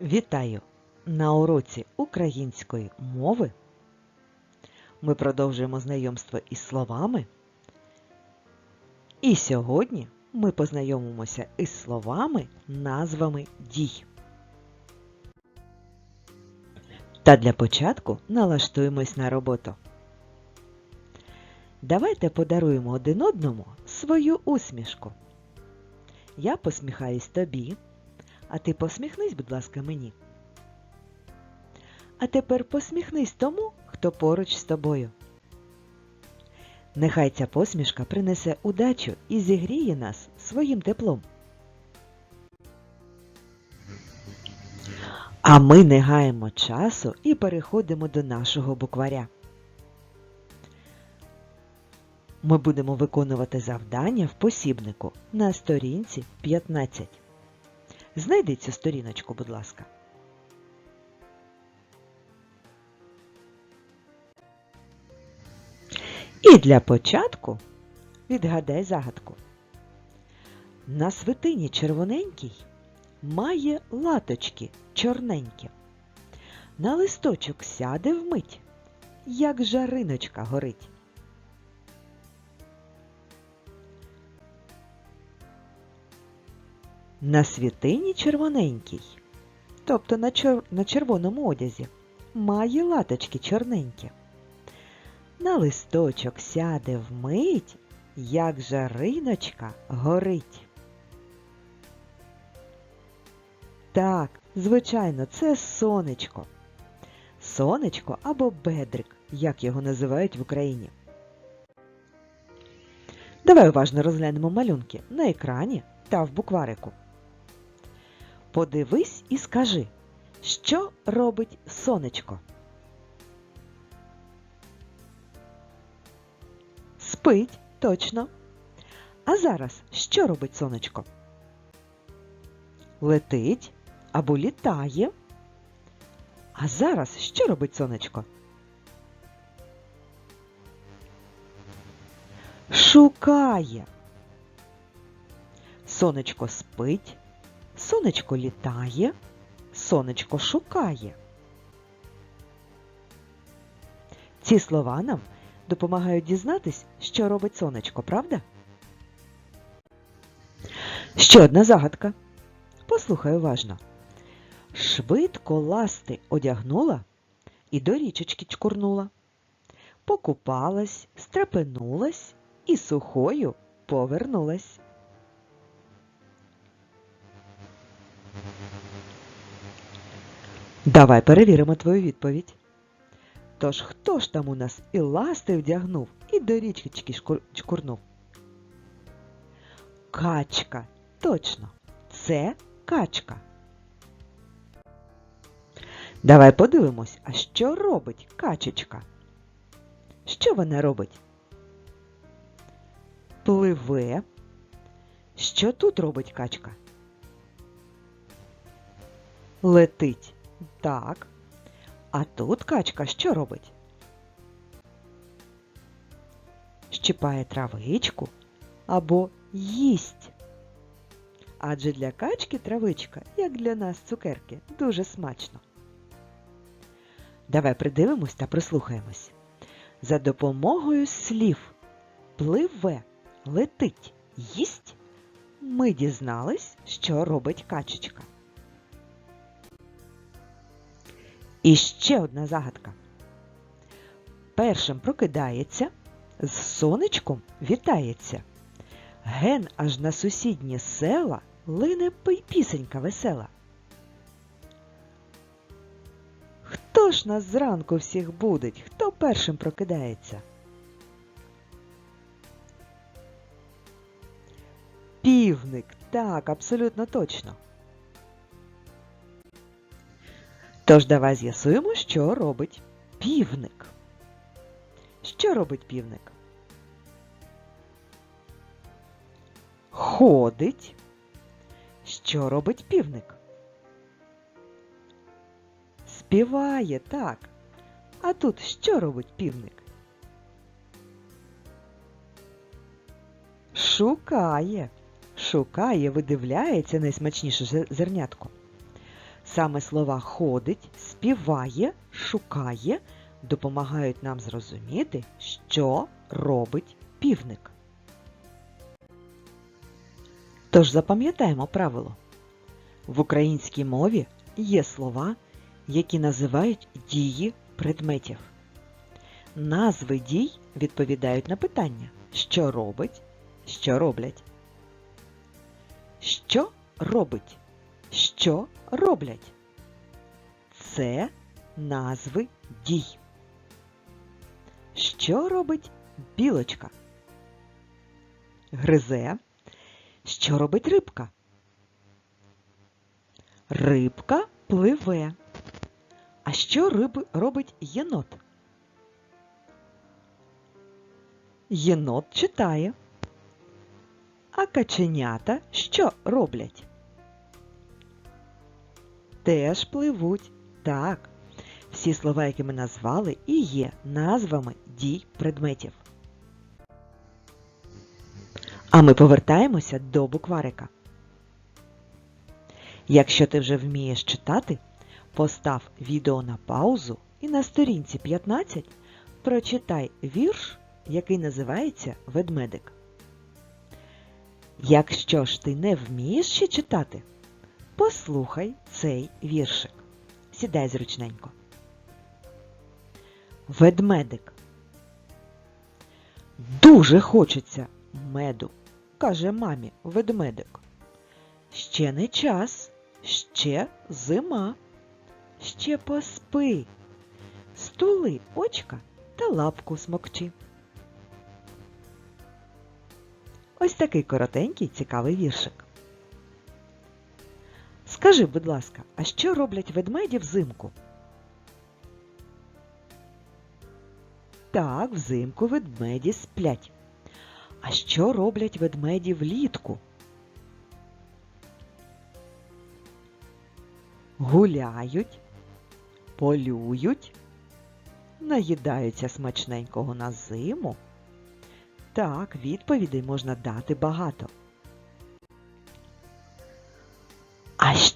Вітаю! На уроці української мови ми продовжуємо знайомство із словами. І сьогодні ми познайомимося із словами, назвами дій. Та для початку налаштуємось на роботу. Давайте подаруємо один одному свою усмішку. Я посміхаюсь тобі. А ти посміхнись, будь ласка, мені. А тепер посміхнись тому, хто поруч з тобою. Нехай ця посмішка принесе удачу і зігріє нас своїм теплом. А ми не гаємо часу і переходимо до нашого букваря. Ми будемо виконувати завдання в посібнику на сторінці 15. Знайди сторіночку, будь ласка. І для початку відгадай загадку. На свитині червоненький має латочки чорненькі. На листочок сяде вмить, як жариночка горить. На світині червоненький, тобто на, чер... на червоному одязі, має латочки чорненькі. На листочок сяде вмить, як жариночка горить. Так, звичайно, це сонечко. Сонечко або бедрик, як його називають в Україні. Давай уважно розглянемо малюнки на екрані та в букварику. Подивись і скажи, що робить сонечко? Спить, точно. А зараз що робить сонечко? Летить або літає. А зараз що робить сонечко? Шукає. Сонечко спить, сонечко літає, сонечко шукає. Ці слова нам допомагають дізнатись, що робить сонечко, правда? Ще одна загадка. Послухай уважно. Швидко ласти одягнула і до річечки чкурнула. Покупалась, стрепенулась і сухою повернулась. Давай перевіримо твою відповідь. Тож хто ж там у нас і ласти вдягнув, і до річки чкурнув? Качка. Точно. Це качка. Давай подивимось, а що робить качечка? Що вона робить? Пливе. Що тут робить качка? Летить. Так. А тут качка що робить? Щипає травичку або їсть. Адже для качки травичка, як для нас цукерки, дуже смачно. Давай придивимось та прислухаємось. За допомогою слів пливе, летить, їсть. Ми дізнались, що робить качечка. І ще одна загадка. Першим прокидається, з сонечком вітається. Ген аж на сусідні села лине пісенька весела. Хто ж нас зранку всіх будить? Хто першим прокидається? Півник. Так, абсолютно точно. Тож давай з'ясуємо, що робить півник. Що робить півник? Ходить. Що робить півник? Співає, так. А тут що робить півник? Шукає. Шукає, видивляється найсмачніше зер- зернятко. Саме слова ходить, співає, шукає допомагають нам зрозуміти, що робить півник. Тож запам'ятаємо правило. В українській мові є слова, які називають дії предметів. Назви дій відповідають на питання, що робить, що роблять. Що робить? Що роблять? Це назви дій. Що робить білочка? Гризе. Що робить рибка? Рибка пливе. А що риб робить єнот? Єнот читає. А каченята що роблять? Теж пливуть. Так. Всі слова, які ми назвали, і є назвами дій предметів. А ми повертаємося до букварика. Якщо ти вже вмієш читати, постав відео на паузу і на сторінці 15 прочитай вірш, який називається Ведмедик. Якщо ж ти не вмієш ще читати, послухай цей віршик. Сідай зручненько. Ведмедик. Дуже хочеться меду, каже мамі ведмедик. Ще не час, ще зима. Ще поспи, стули очка та лапку смокчи. Ось такий коротенький цікавий віршик. Скажи, будь ласка, а що роблять ведмеді взимку? Так, взимку ведмеді сплять. А що роблять ведмеді влітку? Гуляють, полюють, наїдаються смачненького на зиму. Так, відповідей можна дати багато.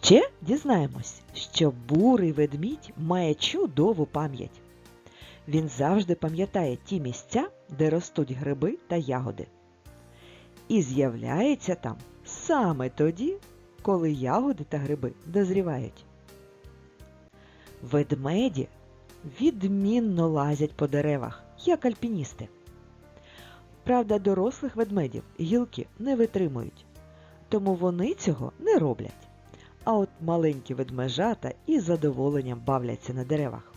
Ще дізнаємось, що бурий ведмідь має чудову пам'ять. Він завжди пам'ятає ті місця, де ростуть гриби та ягоди. І з'являється там саме тоді, коли ягоди та гриби дозрівають. Ведмеді відмінно лазять по деревах, як альпіністи. Правда, дорослих ведмедів гілки не витримують, тому вони цього не роблять. А от маленькі ведмежата із задоволенням бавляться на деревах.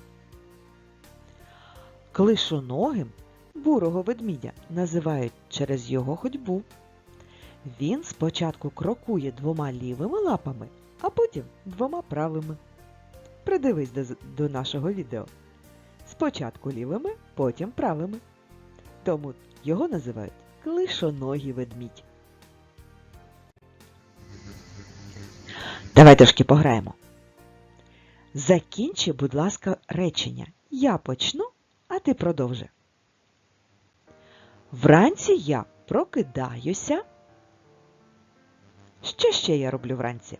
Клишоногим бурого ведмідя називають через його ходьбу. Він спочатку крокує двома лівими лапами, а потім двома правими. Придивись до, до нашого відео. Спочатку лівими, потім правими. Тому його називають клишоногий ведмідь. Давай трошки пограємо. Закінчи, будь ласка, речення. Я почну, а ти продовжи. Вранці я прокидаюся. Що ще я роблю вранці?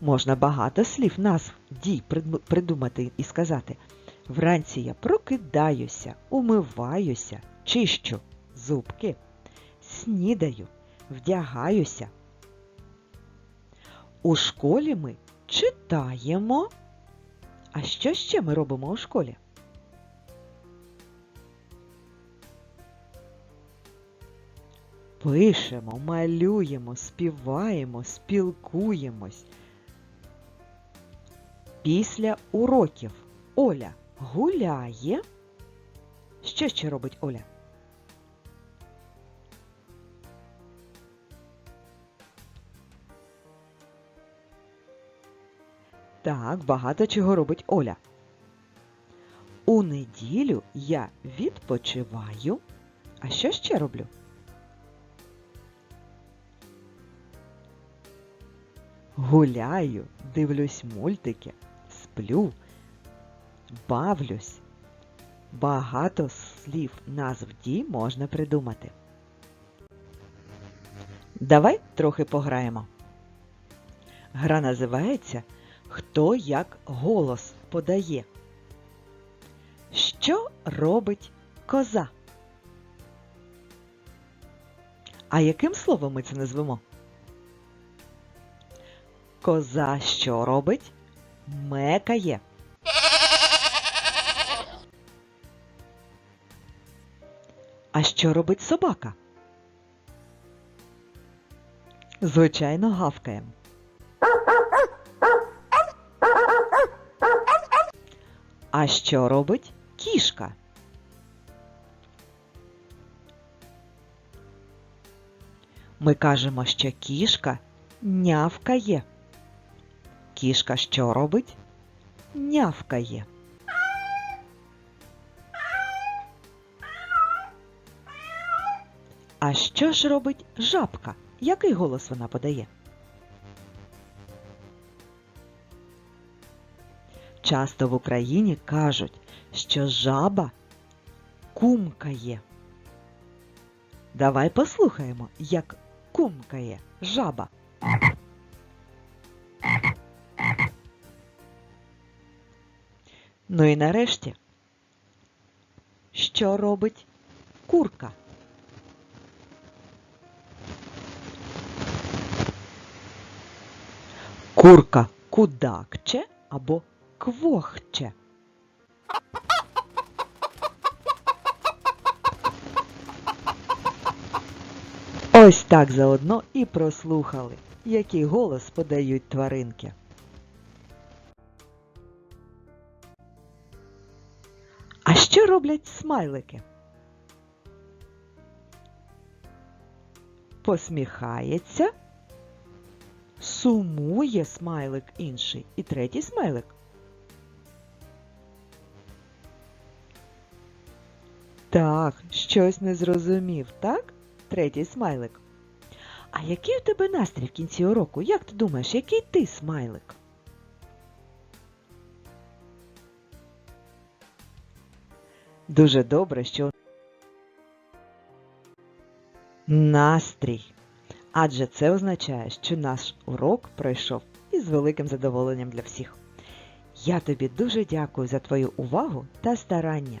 Можна багато слів, назв, дій придумати і сказати. Вранці я прокидаюся, умиваюся, чищу зубки, снідаю, вдягаюся. У школі ми читаємо. А що ще ми робимо у школі? Пишемо, малюємо, співаємо, спілкуємось. Після уроків Оля гуляє. Що ще робить Оля? Так, багато чого робить Оля. У неділю я відпочиваю. А що ще роблю? Гуляю, дивлюсь мультики, сплю, бавлюсь. Багато слів назв дій можна придумати. Давай трохи пограємо. Гра називається Хто як голос подає. Що робить коза? А яким словом ми це назвемо? Коза що робить? Мекає. А що робить собака? Звичайно, гавкає. А що робить кішка? Ми кажемо, що кішка нявкає. Кішка що робить? Нявкає. А що ж робить жабка? Який голос вона подає? Часто в Україні кажуть, що жаба кумкає. Давай послухаємо, як кумкає жаба. Ну і нарешті, що робить курка? Курка кудакче або квохче. Ось так заодно і прослухали, який голос подають тваринки. А що роблять смайлики? Посміхається, сумує смайлик інший і третій смайлик. Так, щось не зрозумів, так? Третій смайлик. А який у тебе настрій в кінці уроку? Як ти думаєш, який ти смайлик? Дуже добре, що настрій. Адже це означає, що наш урок пройшов із великим задоволенням для всіх. Я тобі дуже дякую за твою увагу та старання.